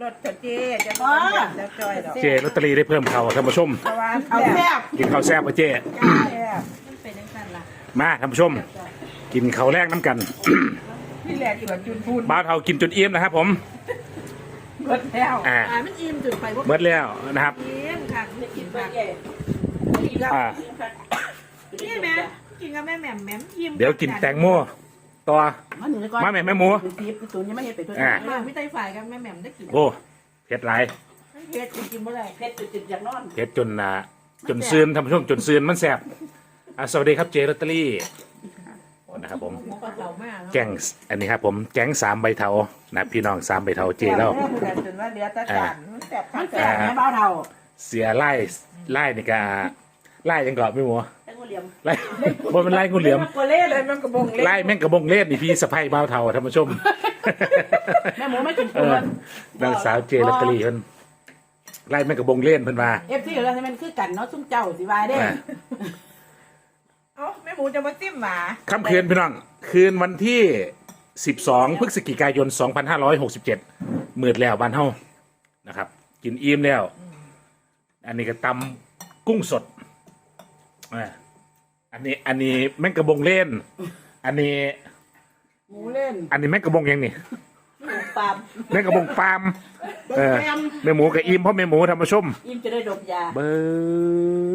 รถเจ๊จะพอจะจอยดอกเจลอตเตอรี่ได้เพิ่มเขาท่านผู้ชม เพราะว่าเอาแซ่บกินข้าวแซ่บปะเจ แซ่บมาท่านผู้ชม กินข้าวแรกน้ำกัน พี่แหลกที่ว่าจุนพูดบ้าวเทากินจนเอี้ยมนะครับ ผมรถแล้วอ่าอ่ามันอิ่มจุดไปพวกเมื่อแล้วนะครับอิ่มค่ะไม่กินผักอ่านี่แม่กินกับแม่แหม่มแหม่มอิ่มเดี๋ยวกินแตงโม ต่อ มันอยู่ในก้อนมาแม่แม่หมู ตีบตูนยังไม่เห็นไปตัวอ่ามาไม่ไต้ฝ่ายกับแม่แหม่มได้กินโอ้เผ็ดหลายเผ็ดกินเมื่อไรเผ็ดจุดๆอย่างนอน เผ็ดจนอ่าจนซืนท่านผู้ชมจนซืนมันแซ่บอะสวัสดีครับเจลอตเตอรี่นะครับผม หมูปลาเต่ามากแก๊งอันนี้ครับผมแก๊งสามใบเทานะพี่น้องสามใบเทาเจแล้วพูดกันจนว่าเหลือแตะจานมันแซ่บมันแซ่แซ่บบแม่บ้าเท่าเสียไล่ไล่ในกาไล่ยังเกาะไม่หมัวแตงโม เหลี่ยมไล่บนมันไล่งูเหลี่ยมโกเล่เลยมันกระบงเล็ไล่แม่งกระบงเล่นนี่พี่สะพ้ายบ้าวเทาท่านผู้ชมแม่หมูไม่กินเอปูอนนางสาวเจลอตเตอรี่เพิ่นไล่แม่งกระบงเล่นเพิ่นมา เอฟซีเราให้มันคือกันเนาะซุ้มเจ้าสิวายได้อ่าเอ้าแม่หมูจะมาจิ้มหมาค่ำคืนพี่น้อง คืนวันที่ 12 พฤศจิกายน 2567มืดแล้วบ้านเฮานะครับ กินอิ่มแล้ว อันนี้ก็ตำกุ้งสดอ่า อันนี้อันนี้แม่งกระบงเล่น อันนี้หมูเล่นอันนี้แม่งกระบงยังนี่หมูปามแม่งกระบงปาล์มเออแม่หมูกับอิ่มเพราะแม่หมูทำมาชมอิ่มจะได้ดมยาเบอ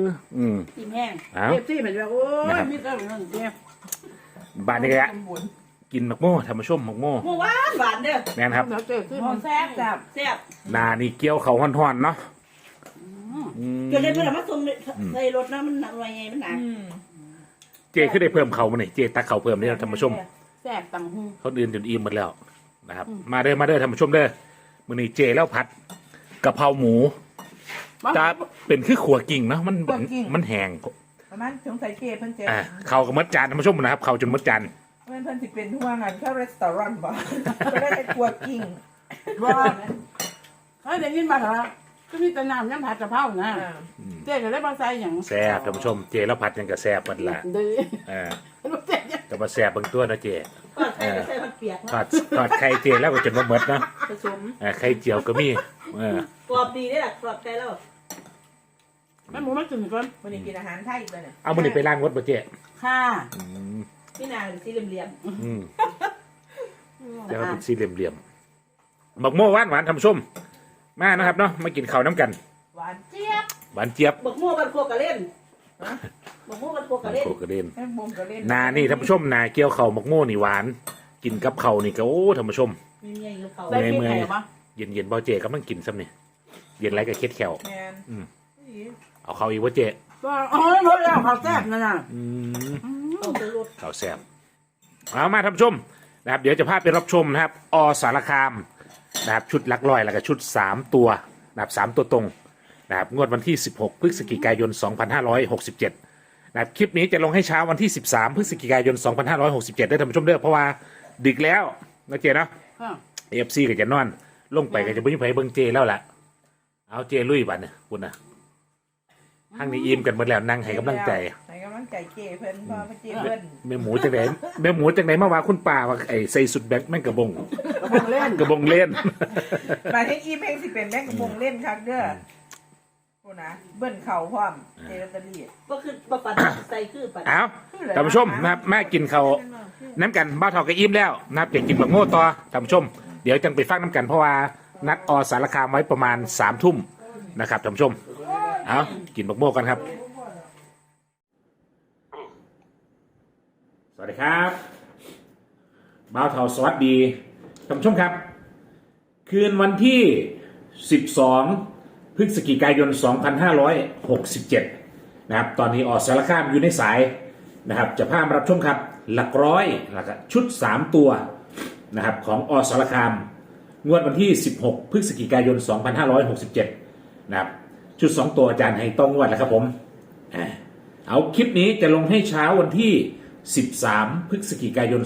ร์อืม อิ่มแห้งอ้าวเอฟซีเหมือนแบบโอ้นะยครับมีแต่เรื่องเดียวบ้านนี้ก็กินหมักโม่ทำมาชมหมักโม่หมูหวานหวานเด้อแม่นครับเดี๋ยวเจอขึ้นหมูแซ่บแซ่บแซ่บนานี่เกี้ยวเขาห่อนๆเนาะอืม เกิดอะไรเพื่อนมาส่งใส่รถนะมันหนักหน่อยไงมันหนักอืม เจขึ้นได้เพิ่มเขามาหน่อยเจตักเขาเพิ่มนี่ท่านผู้ชมแซ่บตังหูคนอื่นจนอิ่มหมดแล้วนะครับมาเด้อมาเด้อท่านผู้ชมเด้อมื้อนี้เจแล้วผัดกะเพราหมูจะเป็นคือขัวกิ่งเนาะมันมันแห้งประมาณสงสัยเจ๊เพิ่นเจ๊อ่าเขาก็มัดจานท่านผู้ชมนะครับเขาจนมัดจานเพิ่นเพิ่นสิเป็นทั่วงานเข้ารีสอร์ทบ่ก็ได้แต่กลัวกิ้งว่าเฮ้ยได้ยินมาเหรอ ก็มีแต่น้ำยังผัดกะเพรานะอ่าเจ๊ก็เลยมาใส่อย่างแซ่บท่านผู้ชมเจแล้วผัดยังกะแซ่บหมดละดีเออรู้เจ๊ยังก็มาแซ่บบางตัวนะเจก็ใส่ใส่ผักเปียกทอดทอดไข่เจแล้วก็จนมาหมดเนาะผสมเออไข่เจียวก็มีเออกรอบดีได้หรอกรอบใจแล้วแม่หมูไม่กินก่อนวันนี้กินอาหารไทยอีกแล้วเนี่ยเอามื้อนี้ไปล้างรถบ่เจค่ะอืมพี่นางสีเหลี่ยมอืมๆเดี๋ยวเป็นสี่เหลี่ยมๆบักโม่หวานหวานๆท่านผู้ชม มานะครับเนาะมากินข้าวน้ำกันหวานเจี๊ยบหวานเจี๊ยบบักโม่บันโคกะเล่นบักโม่บันโคกะเล่นโคกระเด็นแม่บุมก็เล่นนานี่ท่านผู้ชมนาเกี่ยวข้าวบักโม่นี่หวาน กินกับข้าวนี่ก็โอ้ท่านผู้ชมมีเงี้ยอยู่เขาเมื่อยเมื่อยได้พริกไทปะเย็นเย็นๆเบาเจก็มันกินซ้ำนี่เย็นไรก็เค็ดแขวแมนอืมอีเอาข้าวอีกว่าเจก็อ๋อหมดแล้วข้าวแซ่บนั่นน่ะอืมเอาไปรดข้าวแซ่บเอามาท่านผู้ชมนะครับ เดี๋ยวจะพาไปรับชมนะครับ อสารคาม นะครับชุดหลักร้อยแล้วก็ชุดสามตัวนะครับสามตัวตรงนะครับงวดวันที่ 16 พฤศจิกายน 2567นะครับคลิปนี้จะลงให้เช้าวันที่ 13 พฤศจิกายน 2567 ได้ท่านผู้ชมเด้อเพราะว่าดึกแล้วนะเจเนาะค่ะเอฟซีก็จะนอน ลงไปก็จะไม่มีไผเบิ่งเจแล้วล่ะ เอาเจลุยบัดเนี่ยคุณนะทางนี้อิ่มกันหมดแล้วนั่งให้กำลังใจให้กำลังใจเจ๊เพิ่นเพอเจ๊เพิ่นแม่หมูจังไหนแม่หมูจังไหนมาว่าคุณป่าว่าไอ้ใส่สุดแบกแม่งกระบงกระบงเล่นกระบงเล่นมาให้อีเพลงสิเป็นแม่กระบงเล่นคักเด้อพูดนะเบิ้นเข่าพร้อมเจลอตเตอรี่ก็คือปะปันใส่คือปันเอาท่านผู้ชมนะครับแม่กินเขาวน้ำกันบ้าวทองก็อิ่มแล้วนะครับเดี๋ยวกินบักโง่ต่อท่านผู้ชม เดี๋ยวจังไปฟังน้ำกันเพราะว่านัดอสารคามไว้ประมาณสามทุ่มนะครับท่านผู้ชมเอากินบักโม่กันครับ สวัสดีครับบ้าวทองสวัสดีท่านผู้ชมครับ คืนวันที่ 12 พฤศจิกายน 2567 นะครับ ตอนนี้ออกสารคามอยู่ในสายนะครับ จะพามารับชมครับ หลักร้อยหลักชุด 3 ตัวนะครับของอสารคาม งวดวันที่ 16 พฤศจิกายน 2567 นะครับ ชุด 2 ตัวอาจารย์ให้ต้องงวดแล้วครับผม เอาคลิปนี้จะลงให้เช้าวันที่ 13 พฤศจิกายน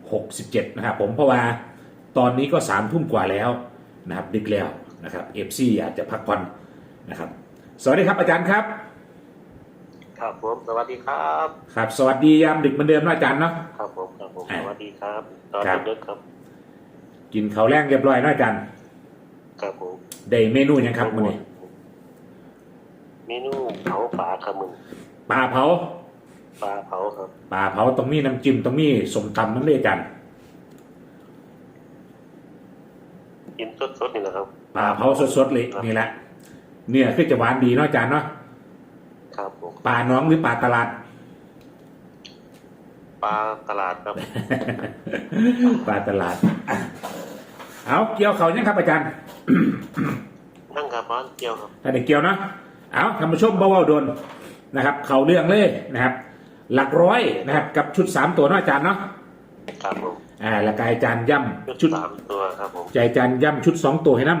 2567 นะครับผมเพราะว่าตอนนี้ก็3ทุ่มกว่าแล้วนะครับดึกแล้วนะครับเอฟซีอาจจะพักผ่อนนะครับ สวัสดีครับอาจารย์ครับ ครับผมสวัสดีครับ ครับ สวัสดียามดึกเหมือนเดิมนะอาจารย์เนาะครับผมครับผมอ่าสวัสดีครับตอนครับดึกๆครับ กินข้าวแรงเรียบร้อยนะอาจารย์ครับผมได้เมนูหยังครับมื้อนี้เมนูเผาปลาครับมึงปลาเผา ปลาเผาครับปลาเผาตรงนี้น้ำจิ้มตรงนี้สมตำน้ำเลือกันกินสดๆนี่แหละครับปลาเผาสดๆเลยนี่แหละเนื้อคือจะหวานดีเนาะอาจารย์เนาะครับผมปลาน้องหรือปลาตลาดปลาตลาดครับ ปลาตลาดอะเอาเกี่ยวเขายังครับอาจารย์นั่งกับบ้านเกี่ยวครับถ้าได้เกี่ยวเนาะเอาท่านผู้ชมเบาๆโดนนะครับ เขาเรื่องเลยนะครับ หลักร้อยนะครับ กับชุดสามตัวเนาะอาจารย์เนาะครับผมอ่าแล้วก็อาจารย์ย่ชุดำชุดสามตัวครับผมใจอาจารย์ย่ำชุดสองตัวให้น้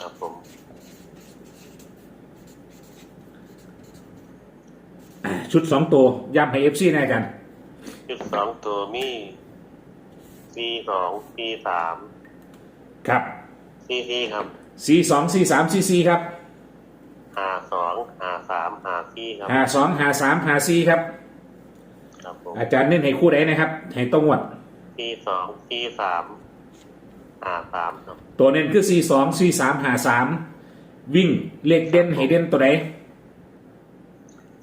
ครับผมำอ่าชุดสองตัวย่ำให้เอฟซีนะอาจารย์ชุดสองตัวมีซีสองซีสามครับซีซีครับสี่สองสี่สามสี่สี่ครับ หาสองหาสามหาซีครับหาสองหาสามหาสี่ครับ ครับผมอาจารย์เน้นให้คู่ใดนะครับ ให้ตรงวดซีสองซีสามหาสามครับตัวเน้นคือสี่สองสี่สามหาสามวิ่งเลขเด่นให้เด่นตัวใด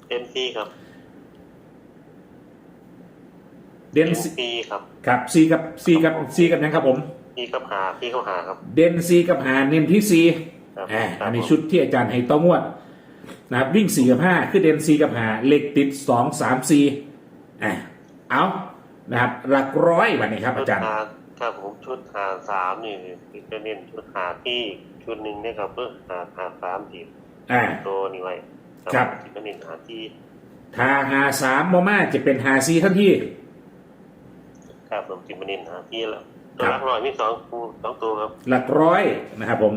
เอ็นซีครับเด่นเอ็นสี่ซีครับครับสี่กับสี่กับสี่กับหยังครับผมซีกับหาซีกับหาครับ เด่นสี่กับหาเน้นที่สี่ ครับอ่าครับอันนี้ชุดที่อาจารย์ให้ต้องวดนะครับวิ่งสี่กับห้าคือเด่นสี่กับหาเลขติดสองสามสี่อ่าเอานะครับหลักร้อยวันนี้ครับ ชุอาดจารย์ หาครับผมชุดหาสามนี่จะเน้นชุดหาที่ชุดหนึ่งเนี่ยครับเพื่อหาหาสามทีอ่า ตัวนี้ไว้ครับ Dạ. จะเน้นหาที่ถ้าหาสามโมมาจะเป็นหาสี่ทันทีครับผมจิมเน้นหาที่แล้วตัวครับหลักร้อยมีสองคู่สองตัวครับหลักร้อยนะครับผม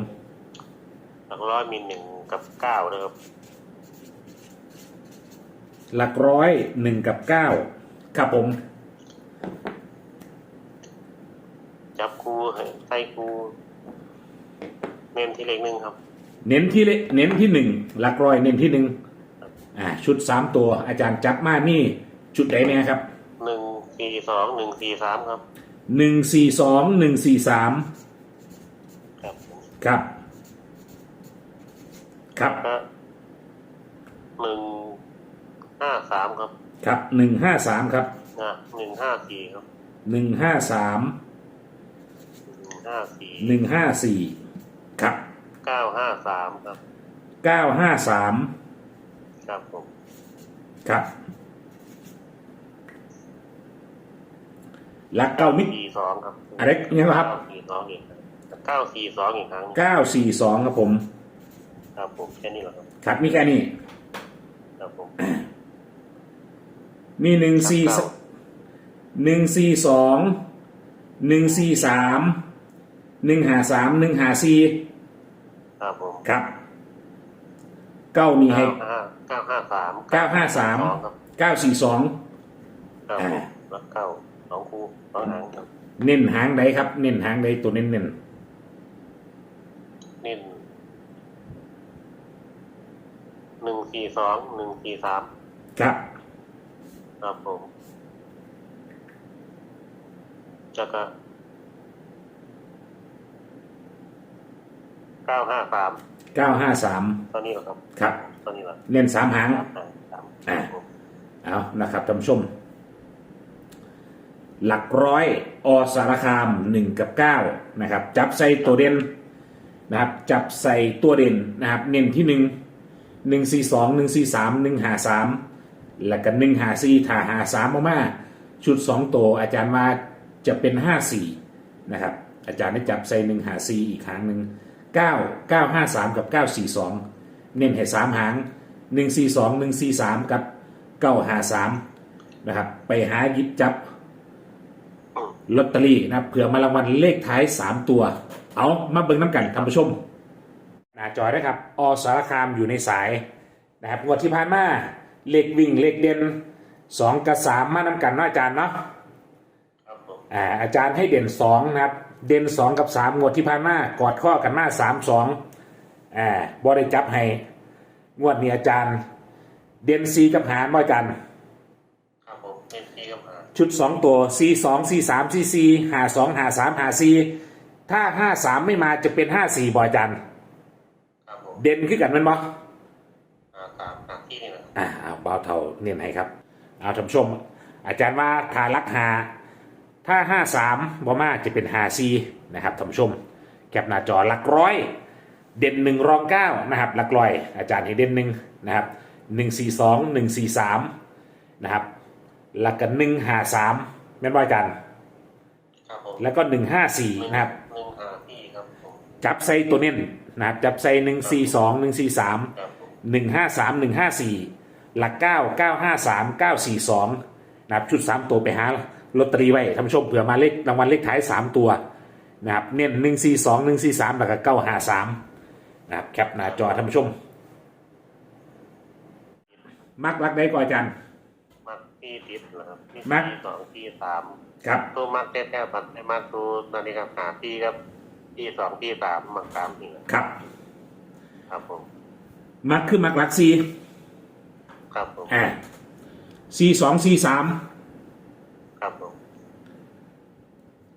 หลักร้อยมีหนึ่งกับเก้านะครับหลักร้อยหนึ่งกับเก้าครับผม จับคู่ให้ใส่คู่เน้นที่เลขหนึ่งครับ เน้นที่เลเน้นที่หนึ่งหลักร้อยเน้นที่หนึ่งอ่า ชุดสามตัว อาจารย์จับมานี่ชุดไหนเนี่ยครับหนึ่งสี่สองหนึ่งสี่สามครับหนึ่งสี่สองหนึ่งสี่สามครับผมครับ ครับก็หนึ่งห้าสามครับครับหนึ่งห้าสามครับนะหนึ่งห้าสี่ครับหนึ่งห้าสามหนึ่งห้าสี่หนึ่งห้าสี่ครับเก้าห้าสามครับ เก้าห้าสามครับผมครับหลักเก้ามิตร สี่สองครับอะไรยังไงครับ เก้าสี่สองอีกเก้าสี่สองอีกครั้งเก้าสี่สองครับผม ครับผมแค่นี้แหละครับ ครับมีแค่นี้ ครับผม มีหนึ่งสี่เก้าหนึ่งสี่สองหนึ่งสี่สามหนึ่งหาสามหนึ่งหาสี่ครับผมครับเก้ามีให้เก้าห้าเก้าห้าสามเก้าห้าสามสองครับเก้าสี่สอง ครับผอ่ามแล้วเก้าสองคู่สองหางครับ เน้นหางใดครับ เน้นหางใดตัวเน้นเน้นเน้น หนึ่งสี่สองหนึ่งสี่สามครับครับผมจะก็เก้าห้าสามเก้าห้าสามตอนนี้เหรอครับ ครับตอนนี้เหรอเน้นสามหางสามหางสามอ่าเอานะครับท่านผู้ชม หลักร้อยอสารคามหนึ่งกับเก้านะครับ จับใส่ตัวเด่นนะครับ จับใส่ตัวเด่นนะครับ เน้นที่หนึ่ง หนึ่งสี่สองหนึ่งสี่สามหนึ่งหาสามแล้วก็หนึ่งหาสี่ถ้าหาสามมาชุดสองตัวอาจารย์มาจะเป็นห้าสี่นะครับอาจารย์ได้จับใส่หนึ่งหาสี่อีกครั้งหนึ่งเก้าเก้าห้าสามกับเก้าสี่สองเน้นให้สามหางหนึ่งสี่สองหนึ่งสี่สามกับเก้าหาสามนะครับไปหาหยิบจับลอตเตอรี่นะครับเผื่อมารางวัลเลขท้าย3ตัว เอามาเบิ่งน้ำกันท่านผู้ชม หน้าจอได้ครับ อสารคามอยู่ในสายนะครับงวดที่ผ่านมาเลขวิ่งเลขเด่น2กับ3มาน้ำกันเนาะอาจารย์เนาะครับผมอ่าอาจารย์ให้เด่น2นะครับ เด่น2กับ3งวดที่ผ่านมากอดข้อกันมา3 2อ่าบอได้จับให้งวดนี้อาจารย์ เด่น4กับหารบ่อาจารย์ครับผมเป็นที่กับหาชุด2ตัว C 2 C 3 C 4 5 2 5 3 5 4ถ้าห้าสามไม่มาจะเป็นห้าสี่บอยจันครับผม เด่นขึ้นกันแมันบ่หาสามหาที่นี่นะอ่าเอาเบาเท่าเนียนให้ครับ เอาท่านผู้ชม อาจารย์ว่าทารักหา ถ้าห้าสามบอมาจะเป็นหาซีนะครับท่านผู้ชม แคปหน้าจอหลักร้อย เด่นหนึ่งรองเก้านะครับหลักร้อย อาจารย์ให้เด่นหนึ่งนะครับหนึ่งสี่สองหนึ่งสี่สามนะครับหลักกันหนึ่งหาสามแม่นบ่อาจารย์ ครับผมแล้วก็หนึ่งห้าสี่หนึ่งนะครับ หนึ่งหาที่ครับผม จับใส่ตัวเน้น นะครับจับใส่หนึ่งสี่สองหนึ่งสี่สามครับผมหนึ่งห้าสามหนึ่งห้าสี่หลักเก้าเก้าห้าสามเก้าสี่สองนะครับชุดสามตัวไปหาลอตเตอรี่ไว้ท่านผู้ชมเผื่อมาเลขรางวัลเลขท้ายสามตัวนะครับเน้นหนึ่งสี่สองหนึ่งสี่สามแล้วก็เก้าห้าสามนะครับแคปหน้าจอท่านผู้ชม มักรักได้ก่อนอาจารย์ มักที่ติดนะครับที่มัก ที่สองที่สามครับ ตัวมักแท้ๆปัดให้มักตัวนาฬิกาหาที่ครับ ที่สองที่สามมักสามนี่แหละครับ ครับผมมักคือมักรักซีครับผมอ่าซีสองซีสามครับผม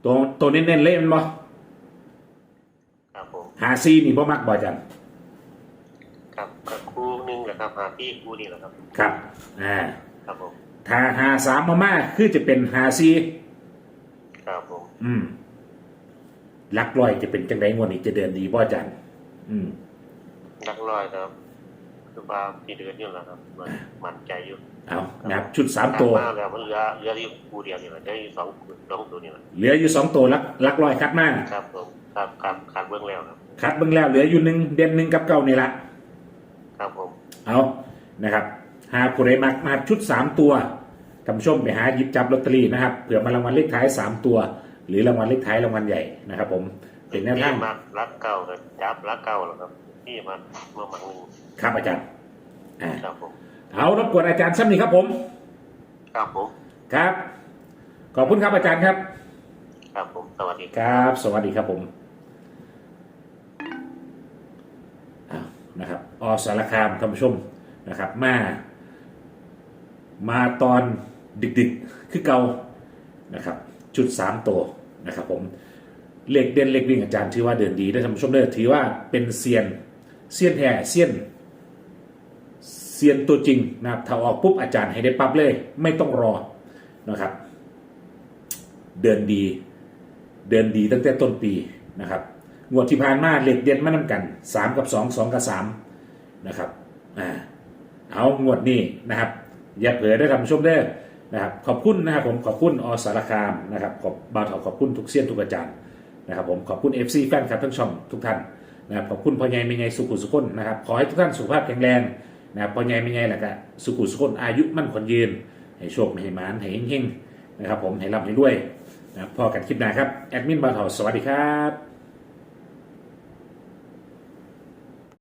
ตัวตัวเน้นๆเล่นบ่ครับผมหาซีนี่บ่มักบ่อาจารย์ครับกับคู่หนึงแหละครับหาที่คู่นี่แหละครับ ครับอ่าครับผมถ้าหาสามมามาคือจะเป็นหาซีครับผม อืม ลักลอยจะเป็นจังไดงวดนี้จะเดินดีบ่อาจารย์อืมนักลอยนะครับ คือว่าที่เดือนอยู่แล้วครับมันมันใจอยู่เอานะครับชุดสามตัวมากแล้วมันเหลือเหลือที่คู่เดียวนี่แหละได้สองสองตัวนี่แหละเหลืออยู่สองตัวลักลักลอยคัดมาครับผมครับครับขาดเบื้องแล้วครับคัดเบิ่งแล้วเหลืออยู่หนึ่งเด่นหนึ่งกับเก้านี่ละครับผมเอานะครับหาผู้ใดมักมาชุดสามตัวท่านผู้ชมไปหาหยิบจับลอตเตอรี่นะครับเผื่อมารางวัลเลขท้ายสามตัว หรือรางวัลเลขท้ายรางวัลใหญ่นะครับ ผมเป็นแนวทางที่มารักเก่าเลยจับรักเก่าแล้วครับที่มาเมื่อมังหนึ่งครับอาจารย์อ่าครับผมเอารบกวนอาจารย์ซ้ำนี่ครับผม ครับผมครับ ขอบคุณครับอาจารย์ครับ ครับผมสวัสดีครับ สวัสดีครับผมอ้าวนะครับอสารคามท่านผู้ชมนะครับ มา มาตอนดึกๆ คือเกานะครับ จุดสามตัวนะครับผมเหลขเด่นเหลขวิ่งอาจารย์ถือว่าเดินดีได้ท่านผู้ชมเด้ถือว่าเป็นเซียนเซียนแท้เซียนเซียนตัวจริงนะครับถ้าออกปุ๊บอาจารย์ให้ได้ปั๊บเลย ไม่ต้องรอนะครับ เดินดี เดินดีตั้งแต่ต้นปีนะครับงวดที่ผ่านมาเหล็กเด่นมานำกัน 3 กับ 2 2 กับ 3 นะครับอ่าเอางวดนี้นะครับ อย่าเผลอได้ทำชมได้อ นะครับขอบคุณนะครับผมขอบคุณอสารคามนะครับขอบบาวเถาขอบคุณทุกเสี้ยนทุกอาจารย์นะครับผมขอบคุณ FC แฟนคลับทั้งช่องทุกท่านนะครับขอบคุณพ่อใหญ่ไม่ใหญ่สุขุสุขนนะครับขอให้ทุกท่านสุขภาพแข็งแรงนะครับพ่อใหญ่ไม่ใหญ่แหละก็สุขุสุขนอายุมั่นขวัญยืน ให้โชคให้หมานให้เฮงๆนะครับผมให้ร่ำให้รวยนะครับพอกันคลิปหน้าครับแอดมินบาวเถาสวัสดีครับ